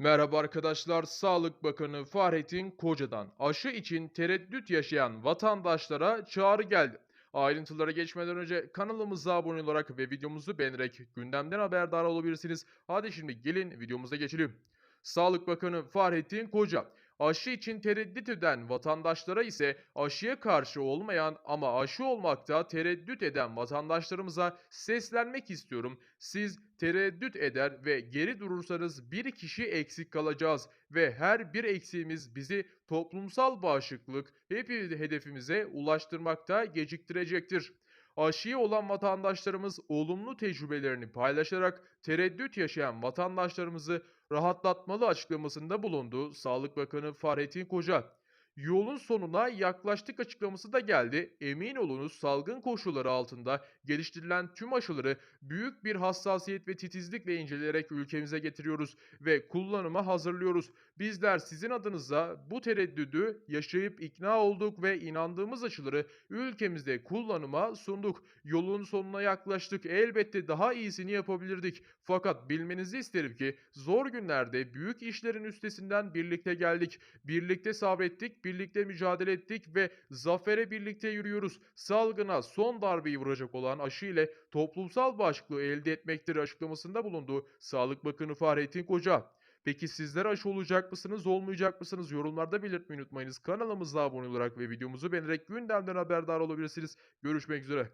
Merhaba arkadaşlar, Sağlık Bakanı Fahrettin Koca'dan aşı için tereddüt yaşayan vatandaşlara çağrı geldi. Ayrıntılara geçmeden önce kanalımıza abone olarak ve videomuzu beğenerek gündemden haberdar olabilirsiniz. Hadi şimdi gelin videomuza geçelim. Sağlık Bakanı Fahrettin Koca, aşı için tereddüt eden vatandaşlara ise aşıya karşı olmayan ama aşı olmakta tereddüt eden vatandaşlarımıza seslenmek istiyorum. Siz tereddüt eder ve geri durursanız bir kişi eksik kalacağız ve her bir eksiğimiz bizi toplumsal bağışıklık hep hedefimize ulaştırmakta geciktirecektir. Aşıya olan vatandaşlarımız olumlu tecrübelerini paylaşarak tereddüt yaşayan vatandaşlarımızı rahatlatmalı açıklamasında bulundu Sağlık Bakanı Fahrettin Koca. Yolun sonuna yaklaştık açıklaması da geldi. Emin olunuz salgın koşulları altında geliştirilen tüm aşıları büyük bir hassasiyet ve titizlikle inceleyerek ülkemize getiriyoruz ve kullanıma hazırlıyoruz. Bizler sizin adınıza bu tereddüdü yaşayıp ikna olduk ve inandığımız aşıları ülkemizde kullanıma sunduk. Yolun sonuna yaklaştık. Elbette daha iyisini yapabilirdik. Fakat bilmenizi isterim ki zor günlerde büyük işlerin üstesinden birlikte geldik. Birlikte sabrettik, birlikte mücadele ettik ve zafere birlikte yürüyoruz. Salgına son darbeyi vuracak olan aşı ile toplumsal bağışıklığı elde etmektir açıklamasında bulundu Sağlık Bakanı Fahrettin Koca. Peki sizler aşı olacak mısınız, olmayacak mısınız? Yorumlarda belirtmeyi unutmayınız. Kanalımıza abone olarak ve videomuzu beğenerek gündemden haberdar olabilirsiniz. Görüşmek üzere.